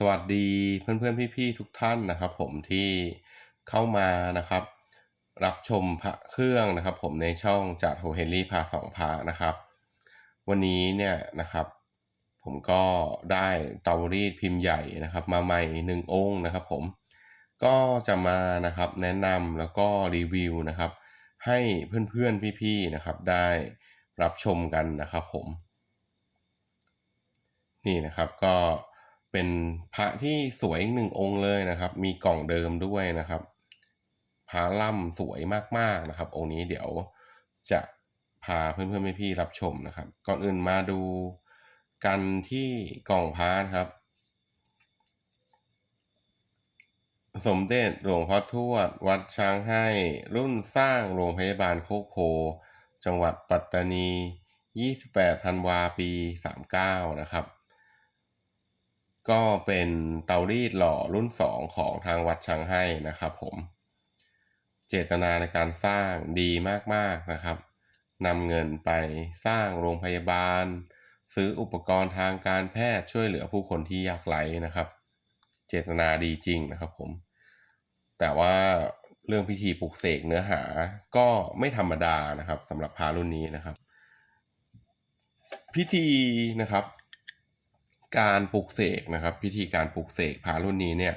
สวัสดีเพื่อนๆพี่ๆทุกท่านนะครับ ผมที่เข้ามานะครับ รับชมพระเครื่องนะครับ ผมในช่องจัดโฮเฮนรี่พาสองพระนะครับ วันนี้เนี่ยนะครับ ผมก็ได้เตารีดพิมพ์ใหญ่นะครับ มาใหม่หนึ่งองค์นะครับ ผมก็จะมานะครับแนะนำแล้วก็รีวิวนะครับ ให้เพื่อนๆพี่ๆนะครับ ได้รับชมกันนะครับ ผม นี่นะครับก็ เป็นพระที่สวยหนึ่งองค์เลยนะครับ มีกล่องเดิมด้วยนะครับพระล่ำสวยมากๆนะครับ องค์นี้เดี๋ยวจะพาเพื่อนๆพี่ๆรับชมนะครับ ก่อนอื่นมาดูกันที่กล่องพระนะครับ สมเด็จหลวงพ่อทวด วัดช้างให้ รุ่นสร้างโรงพยาบาลโคกโพจังหวัดปัตตานี 28 ธันวาปี 39 นะครับ ก็เป็นเตารีดหล่อรุ่น 2 ของทางวัดชางให้นะครับผม เจตนาในการสร้างดีมากๆนะครับนำเงินไปสร้างโรงพยาบาล ซื้ออุปกรณ์ทางการแพทย์ช่วยเหลือผู้คนที่ยากไร้นะครับ เจตนาดีจริงนะครับผม แต่ว่าเรื่องพิธีปลุกเสกเนื้อหาก็ไม่ธรรมดานะครับสำหรับพารุ่นนี้นะครับ พิธีนะครับ การปลุกเสกนะครับ พิธีการปลุกเสกพารุ่นนี้เนี่ย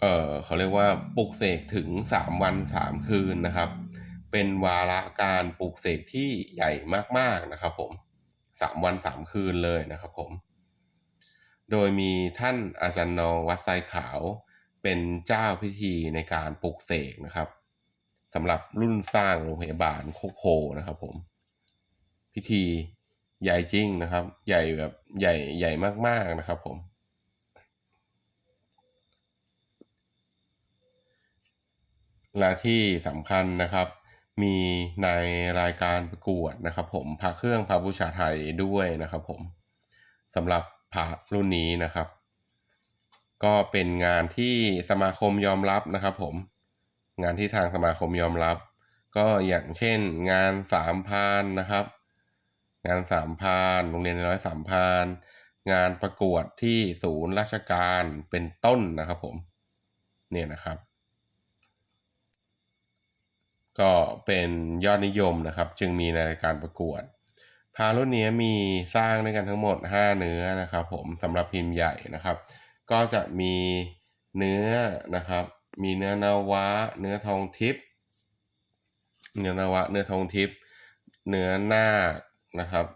เออเขาเรียกว่าปลุกเสกถึงสามวันสามคืนนะครับ เป็นวาระการปลุกเสกที่ใหญ่มากๆนะครับ ผมสามวันสามคืนเลยนะครับผม โดยมีท่านอาจารย์นองวัดไซขาว เป็นเจ้าพิธีในการปลุกเสกนะครับสำหรับรุ่นสร้างโรงพยาบาลโคกโพนะครับผม พิธี ใหญ่จริงนะครับ ใหญ่แบบใหญ่ใหญ่มากๆนะครับผมและที่สำคัญนะครับ มีในรายการประกวดนะครับ ผมพระเครื่องพระบูชาไทยด้วยนะครับ ผมสำหรับพระรุ่นนี้นะครับ ก็เป็นงานที่สมาคมยอมรับนะครับ ผม งานที่ทางสมาคมยอมรับ ก็อย่างเช่น งานสามพานนะครับ งานสามพานโรงเรียนร้อยสามพาน งานประกวดที่ศูนย์ราชการเป็นต้นนะครับผม เนี่ยนะครับ ก็เป็นยอดนิยมนะครับ จึงมีในรายการประกวด พารุ่นนี้มีสร้างด้วยกันทั้งหมด 5 เนื้อนะครับ ผมสำหรับพิมพ์ใหญ่นะครับ ก็จะมีเนื้อนะครับ มีเนื้อนาวะ เนื้อทองทิพย์เนื้อนาวะ เนื้อทองทิพย์เนื้อนาค นะครับ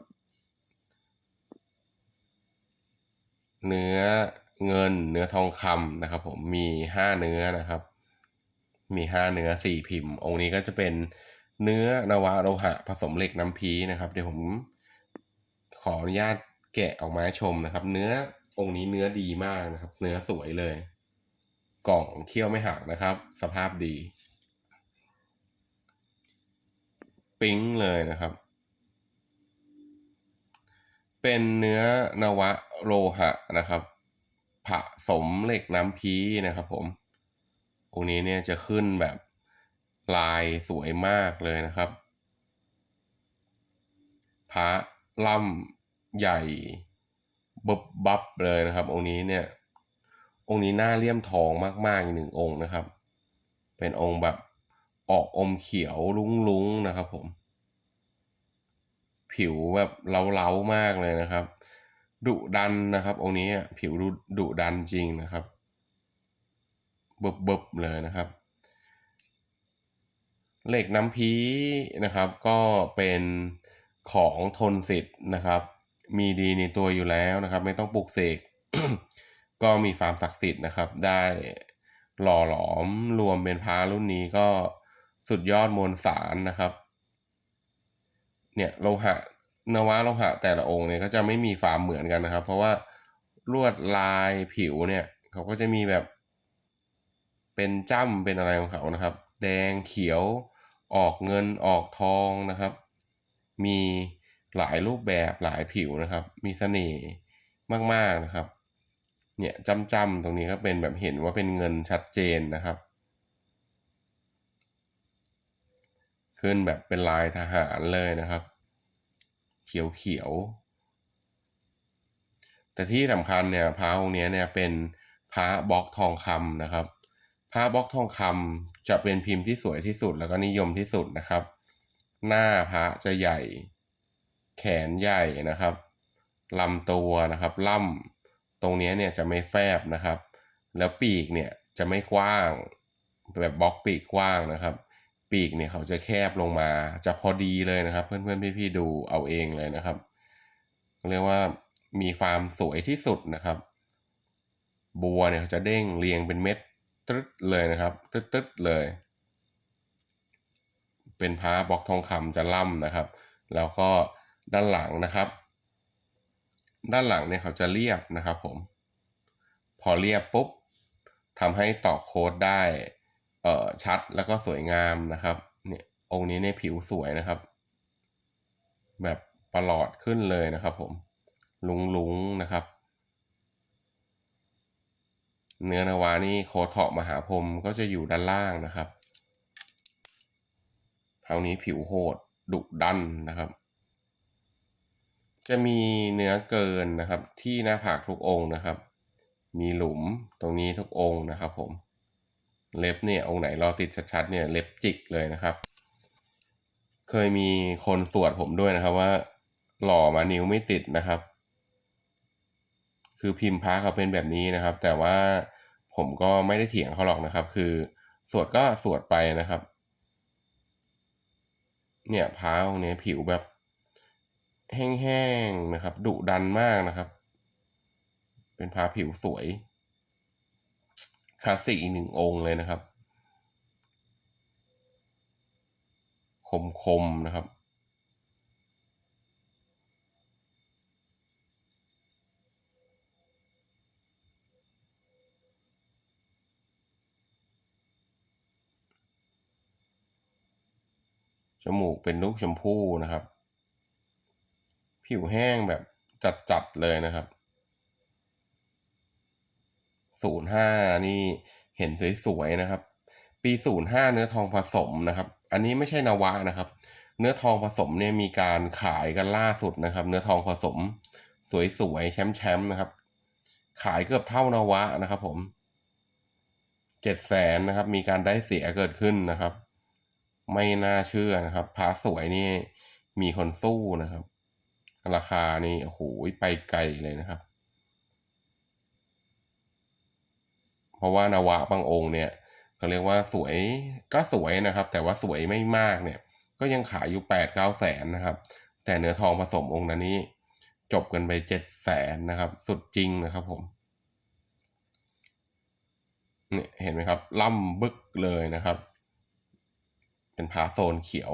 เนื้อเงินเนื้อทองคำนะครับ ผมมีห้าเนื้อนะครับ มีห้าเนื้อสี่พิมพ์ องค์นี้ก็จะเป็นเนื้อนวะโลหะ ผสมเหล็กน้ำพีนะครับ เดี๋ยวผมขออนุญาตแกะออกมาชมนะครับ เนื้อองค์นี้เนื้อดีมากนะครับ เนื้อสวยเลย กล่องเคี้ยวไม่หักนะครับ สภาพดี ปิ๊งเลยนะครับ เป็นเนื้อนวะโลหะนะครับ ผสมเหล็กน้ำพีนะครับผมองค์นี้เนี่ยจะขึ้นแบบลายสวยมากเลยนะครับ พระล่ำใหญ่บบบับเลยนะครับ องค์นี้เนี่ย องค์นี้หน้าเลี่ยมทองมากๆอีกหนึ่งองค์นะครับ เป็นองค์แบบออกอมเขียวลุ้งๆนะครับผม ผิวแบบเล้าๆมากเลยนะครับ ดุดันนะครับ องค์นี้ผิวดุดุดันจริงนะครับเบิบๆเลยนะครับ เหล็กน้ำพีนะครับ ก็เป็นของทนสิทธิ์นะครับ มีดีในตัวอยู่แล้วนะครับ ไม่ต้องปลุกเสกก็มีความศักดิ์สิทธิ์นะครับ ได้หล่อหลอมรวมเป็นพารุ่นนี้ก็สุดยอดมวลสารนะครับ เนี่ยโลหะนวะโลหะแต่ละองค์เนี่ยก็จะไม่มีความเหมือนกันนะครับ เพราะว่าลวดลายผิวเนี่ย เขาก็จะมีแบบ เป็นจ้ำเป็นอะไรของเขานะครับ แดงเขียวออกเงินออกทองนะครับ มีหลายรูปแบบหลายผิวนะครับ มีเสน่ห์มากๆนะครับ เนี่ยจ้ำๆตรงนี้ก็เป็นแบบเห็นว่าเป็นเงินชัดเจนนะครับ ขึ้นแบบเป็นลายทหารเลยนะครับ เขียวเขียวแต่ที่สำคัญเนี่ยพระองค์เนี้ยเนี่ยเป็นพระบล็อกทองคำนะครับพระบล็อกทองคำจะเป็นพิมพ์ที่สวยที่สุดแล้วก็นิยมที่สุดนะครับ หน้าพระจะใหญ่ แขนใหญ่นะครับลำตัวนะครับล่ำตรงเนี้ยเนี่ยจะไม่แฟบนะครับ แล้วปีกเนี่ยจะไม่กว้างแบบบล็อกปีกกว้างนะครับ ปีกเนี่ยเขาจะแคบลงมาจะพอดีเลยนะครับ เพื่อนๆพี่ๆดูเอาเองเลยนะครับเรียกว่ามีความสวยที่สุดนะครับ บัวเนี่ยเขาจะเด้งเรียงเป็นเม็ดตึ๊ดเลยนะครับตึ๊ดตึ๊ดเลย เป็นพระบล็อกทองคำจะล่ำนะครับ แล้วก็ด้านหลังนะครับ ด้านหลังเนี่ยเขาจะเรียบนะครับผม พอเรียบปุ๊บทำให้ต่อโค้ดได้ เอ่อชัดแล้วก็สวยงามนะครับเนี่ยองค์นี้เนี่ยผิวสวยนะครับ แบบประหลอดขึ้นเลยนะครับผมลุงลุงนะครับ เนื้อนาวานี่โคดเถาะมหาพรหมก็จะอยู่ด้านล่างนะครับคราวนี้ผิวโหดดุดันนะครับ จะมีเนื้อเกินนะครับ ที่หน้าผากทุกองนะครับ มีหลุมตรงนี้ทุกองนะครับผม เล็บเนี่ยองค์ไหนรอติดชัดๆเนี่ยเล็บจิกเลยนะครับ เคยมีคนสวดผมด้วยนะครับว่า หล่อมานิ้วไม่ติดนะครับ คือพิมพ์พระเขาเป็นแบบนี้นะครับ แต่ว่าผมก็ไม่ได้เถียงเขาหรอกนะครับ คือสวดก็สวดไปนะครับ เนี่ยพระองค์นี้ผิวแบบ แห้งๆนะครับดุดันมากนะครับ เป็นพระผิวสวย คลาสสิกอีกหนึ่งองค์เลยนะครับ คมๆนะครับ จมูกเป็นลูกชมพู่นะครับ ผิวแห้งแบบจัดๆเลยนะครับ ศูนย์ห้านี่เห็นสวยๆนะครับ ปีศูนย์ห้าเนื้อทองผสมนะครับ อันนี้ไม่ใช่นวะนะครับ เนื้อทองผสมเนี่ยมีการขายกันล่าสุดนะครับ เนื้อทองผสมสวยๆแชมป์ๆนะครับ ขายเกือบเท่านวะนะครับ ผมเจ็ดแสนนะครับ มีการได้เสียเกิดขึ้นนะครับ ไม่น่าเชื่อนะครับพระสวยนี่มีคนสู้นะครับ ราคานี่โอ้โหไปไกลเลยนะครับ เพ ราะว่านวะบางองค์เนี่ยเขาเรียกว่าสวยก็สวยนะครับ แต่ว่าสวยไม่มากเนี่ย ก็ยังขายอยู่แปดเก้าแสนนะครับ แต่เนื้อทองผสมองค์นั้นนี้ จบกันไปเจ็ดแสนนะครับ สุดจริงนะครับผมเนี่ยเห็นไหมครับ ล่ำบึกเลยนะครับ เป็นผาโซนเขียว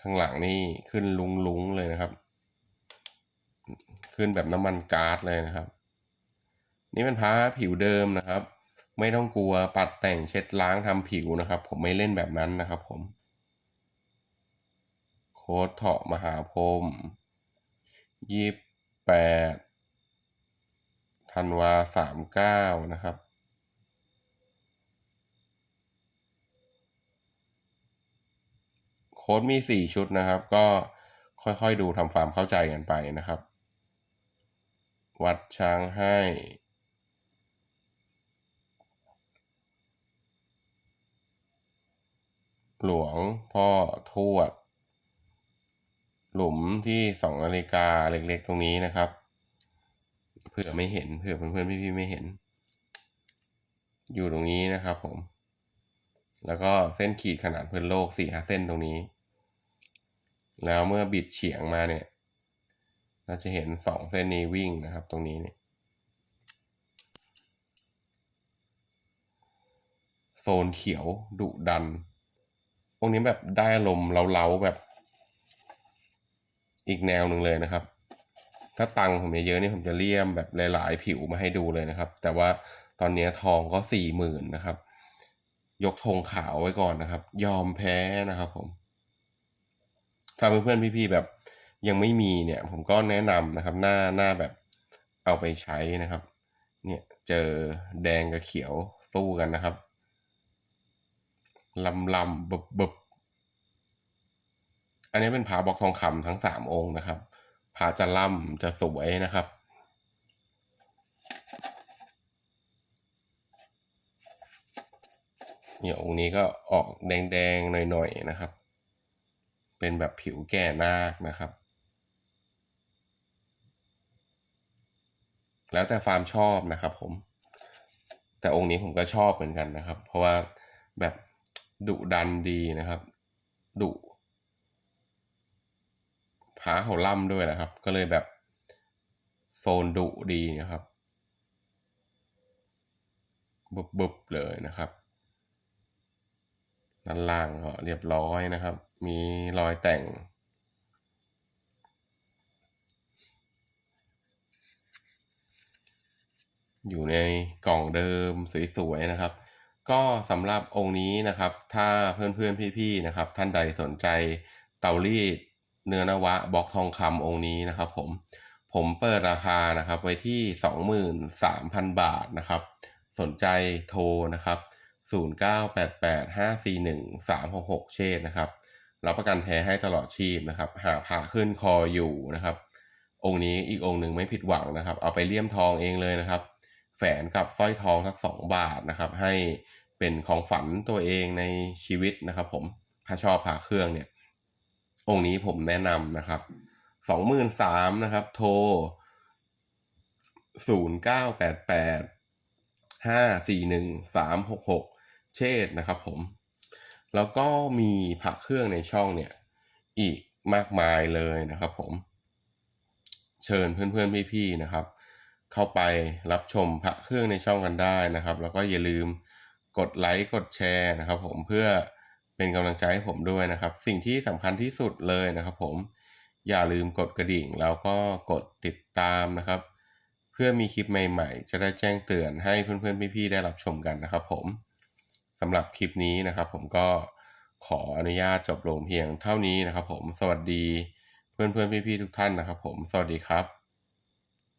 ข้างหลังนี่ขึ้นลุงลุงเลยนะครับ ขึ้นแบบน้ำมันก๊าซเลยนะครับ นี่เป็นผ้าผิวเดิมนะครับ ไม่ต้องกลัวปัดแต่งเช็ดล้างทำผิวนะครับ ผมไม่เล่นแบบนั้นนะครับผม โค้ดเถาะมหาพรมยี่แปดธันวาสามเก้านะครับโค้ดมีสี่ชุดนะครับ ก็ค่อยๆดูทำความเข้าใจกันไปนะครับ วัดช้างให้ หลวงพ่อทวด หลุมที่สองนาฬิกาเล็กๆตรงนี้นะครับ เผื่อไม่เห็นเผื่อเพื่อนๆพี่ๆไม่เห็น อยู่ตรงนี้นะครับผม แล้วก็เส้นขีดขนาดพื้นโลกสี่ห้าเส้นตรงนี้ แล้วเมื่อบิดเฉียงมาเนี่ย เราจะเห็นสองเส้นนี้วิ่งนะครับ ตรงนี้เนี่ยโซนเขียวดุดัน วกนี้แบบได้ลมณ์เล้าๆแบบ อีกแนวหนึ่งเลยนะครับ ถ้าตังผมเยอะๆนี่ผมจะเลี่ยมแบบหลาย ๆ ผิวมาให้ดูเลยนะครับ แต่ว่าตอนนี้ทองก็สี่หมื่นนะครับ ยกธงขาวไว้ก่อนนะครับ ยอมแพ้นะครับผมถ้าเพื่อนๆพี่ๆแบบยังไม่มีเนี่ย ผมก็แนะนำนะครับ หน้าหน้าแบบเอาไปใช้นะครับ เนี่ยเจอแดงกับเขียวสู้กันนะครับ ลำลำบบบบอันนี้เป็นผาบอกทองคำทั้งสามองค์นะครับพระจะล่ำจะสวยนะครับ เนี่ยองค์นี้ก็ออกแดงๆหน่อยๆนะครับ เป็นแบบผิวแก่นาคนะครับ แล้วแต่ฟาร์มชอบนะครับผม แต่องค์นี้ผมก็ชอบเหมือนกันนะครับ เพราะว่าแบบ ดุดันดีนะครับ ดุผาเขาล่ำด้วยนะครับ ก็เลยแบบโซนดุดีนะครับบุบบุบๆเลยนะครับด้านล่างก็เรียบร้อยนะครับ มีรอยแต่ง อยู่ในกล่องเดิมสวยๆนะครับ ก็สำหรับองค์นี้นะครับ ถ้าเพื่อนๆพี่ๆนะครับ ท่านใดสนใจเตารีดเนื้อนวะบล็อกทองคำองค์นี้นะครับ ผมผมเปิดราคานะครับไว้ที่ 23,000 บาทนะครับ สนใจโทรนะครับ 0988541366 เชษนะครับรับประกันแท้ให้ตลอดชีพนะครับ หาผ่าขึ้นคออยู่นะครับ องค์นี้อีกองค์หนึ่งไม่ผิดหวังนะครับ เอาไปเลี่ยมทองเองเลยนะครับ ฝนกับสร้อยทองสักสองบาทนะครับ ให้เป็นของฝันตัวเองในชีวิตนะครับ ผมถ้าชอบผ่าเครื่องเนี่ย องค์นี้ผมแนะนำนะครับสองหมื่นสามนะครับ โทรศูนย์เก้าแปดแปดห้าสี่หนึ่งสามหกหกเชษฐ์นะครับ ผม แล้วก็มีผักเครื่องในช่องเนี่ย อีกมากมายเลยนะครับ ผม เชิญเพื่อนๆพี่ๆนะครับ เข้าไปรับชมพระเครื่องในช่องกันได้นะครับ แล้วก็อย่าลืมกดไลค์กดแชร์นะครับ ผมเพื่อเป็นกำลังใจให้ผมด้วยนะครับ สิ่งที่สำคัญที่สุดเลยนะครับ ผมอย่าลืมกดกระดิ่ง แล้วก็กดติดตามนะครับ เพื่อมีคลิปใหม่ ๆ จะได้แจ้งเตือนให้เพื่อนๆพี่ๆได้รับชมกันนะครับ ผมสำหรับคลิปนี้นะครับ ผมก็ขออนุญาตจบลงเพียงเท่านี้นะครับ ผมสวัสดีเพื่อนๆพี่ๆทุกท่านนะครับ ผมสวัสดีครับ